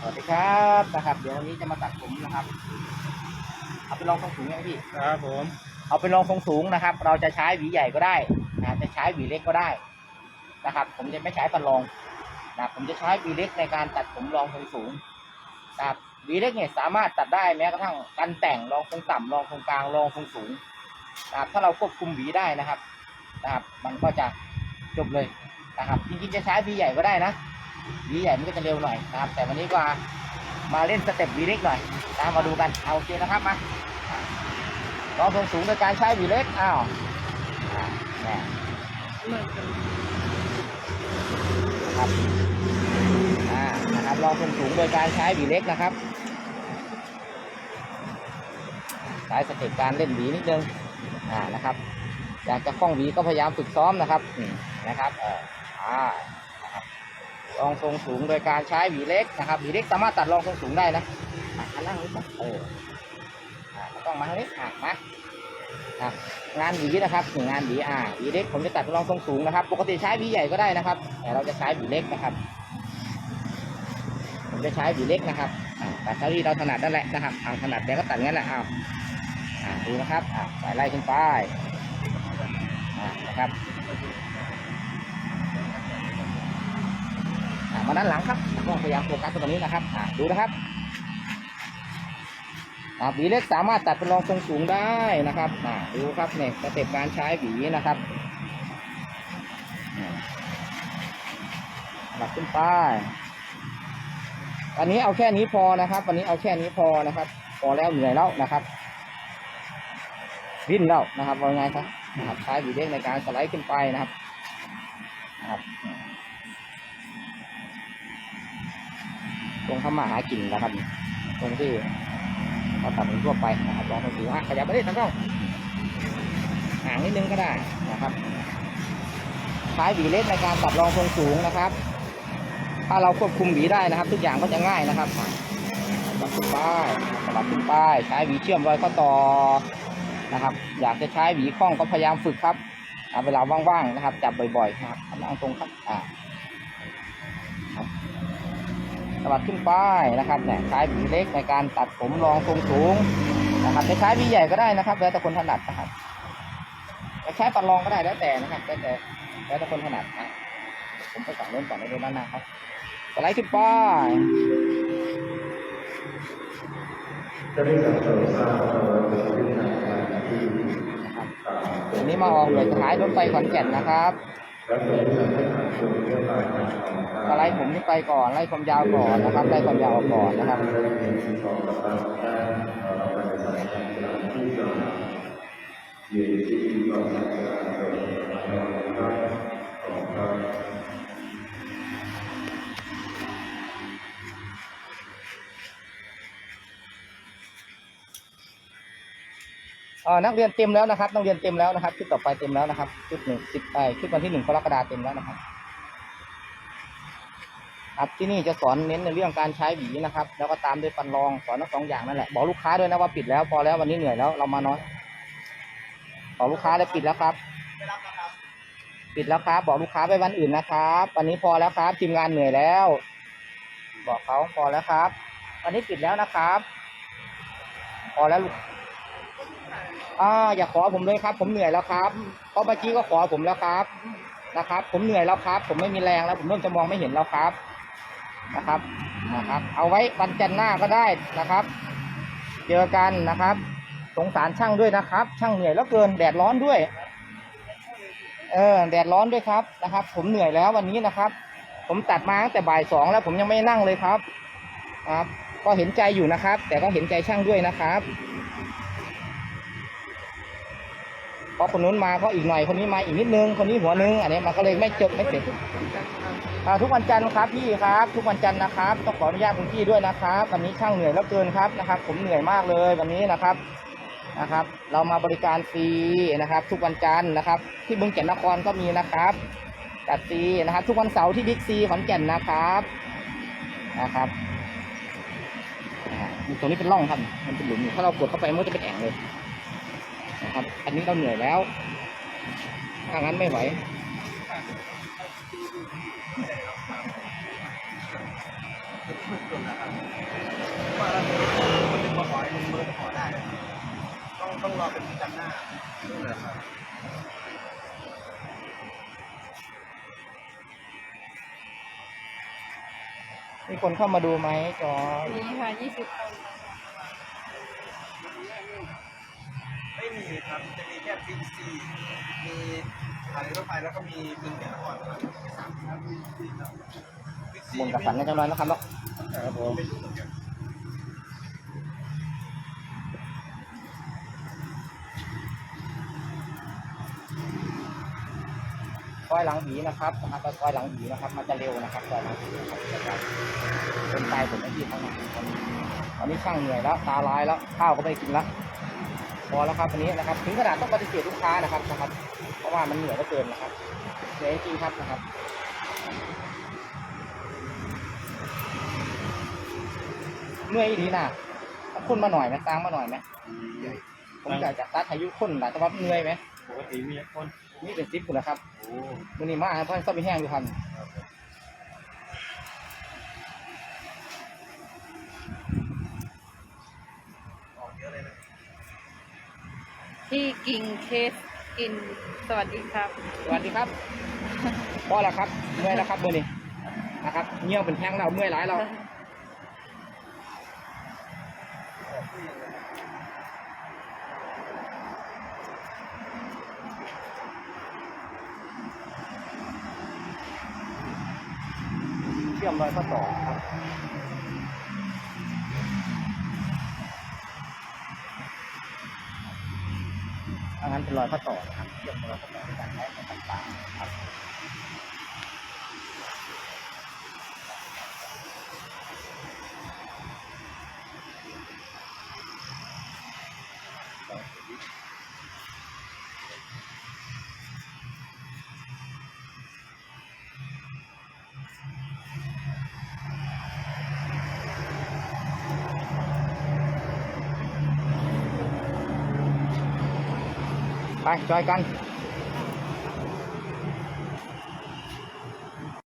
สวัสดีครับนะครับเดี๋ยววันนี้จะมาตัดผมนะครับ เอาไปลองทรงสูงไงพี่ครับผม เอาไปลองทรงสูงนะครับ เราจะใช้หวีใหญ่ก็ได้นะจะใช้หวีเล็กก็ได้นะครับ ผมจะไม่ใช้ฟันรองนะครับผมจะใช้หวีเล็กในการตัดผมรองทรงสูงนะครับหวีเล็กเนี่ยสามารถตัดได้แม้กระทั่งการแต่งรองทรงต่ำรองทรงกลางรองทรงสูงนะครับถ้าเราควบคุมหวีได้นะครับนะครับ มันก็จะจบเลยนะครับจริงๆจะใช้หวีใหญ่ก็ได้นะห วีใหญ่มันก็จะเร็วหน่อยนะครับ แต่วันนี้ก็มาเล่นสเต็ปวีเล็กหน่อยนะมาดูกันเอาโอเคนะครับมาลองทรงสูงโดยการใช้วีเล็กอ้าวอ่าแน่ครับอ่านะครับลองทรงสูงโดยการใช้วีเล็กนะครับใช้สเต็ปการเล่นวีนิดนึงอ่านะครับอยากจะคล่องวีก็พยายามฝึกซ้อมนะครับนะครับเอออ่า รับลองทรงสูงโดยการใช้หวีเล็กนะครับหวีเล็กสามารถตัดรองทรงสูงได้นะอะข้างล่างนี้ก่อนเออต้องมาทางนี้อะมาอะงานหวีนะครับหนึ่งงานหวีอ่าหวีเล็กผมจะตัดรองทรงสูงนะครับ ปกติใช้หวีใหญ่ก็ได้นะครับ แต่เราจะใช้หวีเล็กนะครับ ผมจะใช้หวีเล็กนะครับอ่าตัดเท่าที่เราถนัดนั่นแหละนะครับทางถนัดแกก็ตัดงั้นแหละอ้าวอ่าดูนะครับอ่าสายไล่ขึ้นไปนะครับ มาด้านหลังครับต้องพยายามโฟกัสตรงนี้นะครับดูนะครับหวีเล็กสามารถตัดเป็นรองทรงสูงได้นะครับดูครับเนี่ยสเต็ปการใช้หวีนะครับหลักขึ้นไปวันนี้เอาแค่นี้พอนะครับ วันนี้เอาแค่นี้พอนะครับ พอแล้วเหนื่อยแล้วนะครับวิ่นแล้วนะครับว่าไงครับนะครับใช้หวีเล็กในการสไลด์ขึ้นไปนะครับนะครับ ตรงเข้ามาหากินนะครับตรงที่เราตัดเป็นทั่วไปนะครับลองดูอะขยับไปได้ทั้งกล้องห่างนิดนึงก็ได้นะครับใช้หวีเล็กในการตัดรองทรงสูงนะครับ ถ้าเราควบคุมหวีได้นะครับ ทุกอย่างก็จะง่ายนะครับสลับขึ้นไปสลับขึ้นไปใช้หวีเชื่อมรอยข้อต่อนะครับ อยากจะใช้หวีคล้องก็พยายามฝึกครับเวลาว่างๆนะครับ จับบ่อยๆนะครับกำลังตรงครับอ่า สลับขึ้นไปนะครับเนี่ยใช้หวีเล็กในการตัดผมรองทรงสูงนะครับจะใช้หวีใหญ่ก็ได้นะครับ แล้วแต่คนถนัดนะครับจะใช้ปัดรองก็ได้แล้วแต่นะครับแล้วแต่แล้วแต่คนถนัดนะผมไปฝั่งโน้นก่อนในโดนด้านหน้าครับสไลด์ขึ้นไปจะได้กับสาวสาวเป็นเรื่องการที่นะครับอันนี้มาออกเลยสายรถไฟขอนแก่นนะครับ และเป็นเรื่องให้ทางคนเรื่องการทำสไลด์ผมขึ้นไปก่อนไล่ความยาวก่อนนะครับไล่ความยาวออกก่อนนะครับได้เป็นที่สองกับการได้เราไปสายการงานที่จะเรียนที่เราทำการเกิดเราได้ของเราเนักเรียนเต็มแล้วนะครับ นักเรียนเต็มแล้วนะครับชุดต่อไปเต็มแล้วนะครับชุดหนึ่งสิบไอชุดวันที่หนึ่งกรกฎาคมเต็มแล้วนะครับครับที่นี่จะสอนเน้นในเรื่องการใช้หวีนะครับ แล้วก็ตามด้วยฟันรองสอนทั้งสองอย่างนั่นแหละบอกลูกค้าด้วยนะว่าปิดแล้วพอแล้ววันนี้เหนื่อยแล้วเรามาน้อยบอกลูกค้าได้ปิดแล้วครับ ปิดแล้วครับ บอกลูกค้าไปวันอื่นนะครับ วันนี้พอแล้วครับทีมงานเหนื่อยแล้ว บอกเขาพอแล้วครับ วันนี้ปิดแล้วนะครับ พอแล้ว อ่าอย่าขอผมเลยครับ ผมเหนื่อยแล้วครับเพราะเมื่อกี้ก็ขอผมแล้วครับนะครับ ผมเหนื่อยแล้วครับ ผมไม่มีแรงแล้ว ผมเริ่มจะมองไม่เห็นแล้วครับนะครับนะครับ เอาไว้วันจันทร์หน้าก็ได้นะครับ เจอกันนะครับ สงสารช่างด้วยนะครับ ช่างเหนื่อยแล้วเกินแดดร้อนด้วย เออแดดร้อนด้วยครับนะครับ ผมเหนื่อยแล้ววันนี้นะครับ ผมตัดมาตั้งแต่บ่ายสองแล้ว ผมยังไม่นั่งเลยครับ ครับ ก็เห็นใจอยู่นะครับ แต่ก็เห็นใจช่างด้วยนะครับ เพราะคนนู้นมาเพราะอีกหน่อยคนนี้มาอีกนิดนึงคนนี้หัวนึงอันนี้มันก็เลยไม่จบไม่เสร็จอ่าทุกวันจันทร์ครับพี่ครับ ทุกวันจันทร์นะครับต้องขออนุญาตคุณพี่ด้วยนะครับวันนี้ช่างเหนื่อยแล้วเกินครับนะครับ ผมเหนื่อยมากเลยวันนี้นะครับนะครับ เรามาบริการฟรีนะครับ ทุกวันจันทร์นะครับ ที่บึงแก่นนครก็มีนะครับจัดฟรีนะครับ ทุกวันเสาร์ที่บิ๊กซีขอนแก่นนะครับนะครับตรงนี้เป็นร่องครับมันเป็นหลุมถ้าเรากดเข้าไปมันจะเป็นแอ่งเลย นะครับ อันนี้เราเหนื่อยแล้วถ้างั้นไม่ไหวคสุดนะครับว่าเราคนหนึงมาขออีกคนหนึงมาขอได้ ต้องต้องรอเป็นที่จำหน้านี่แหละครับมีคนเข้ามาดูไหมจอมีค่ะยี่สิบคน ไม่มีครับจะมีแค่พีซีมีขายรถไฟแล้วก็มีบึงแก่นครครับสามครับมีที่ครับ Big C บนกระสันกันจังเลยนะครับเนาะครับผมไม่รู้เหมือนกันซอยหลังผีนะครับนะครับซอยหลังผีนะครับ มันจะเร็วนะครับซอยหลังผีนะครับเป็นตายผมไม่ที่ข้างในตอนนี้ตอนนี้ช่างเหนื่อยแล้วตาลายแล้วข้าวก็ไม่กินแล้ว พอแล้วครับวันนี้นะครับถึงขนาดต้องปฏิเสธลูกค้านะครับนะครับ เพราะว่ามันเหนื่อยเหลือเกินนะครับเหนื่อยจริงๆครับนะครับเมื่อยดีนะถ้าคนมาหน่อยไหมตามมาหน่อยไหมผมอยากจะตัดอายุคนนะแต่ว่าเหนื่อยไหมปกติมีคนนี่เป็นซิปคุณนะครับโอ้มือนี้มาเพราะต้องไปแห้งดูทัน ออกเยอะเลยนะ ที่กิ่งเคสกินสวัสดีครับ สวัสดีครับพอแล้วครับเมื่อยแล้วครับมือนี้นะครับเงี้ยวเป็นแห้งเราเมื่อยหลายเราเชื่อมรอยข้อต่อครับ อันนั้นเป็นรอยข้อต่อนะครับเรียกรอยข้อต่อในการใช้ของต่างๆครับ ไปจอยกัน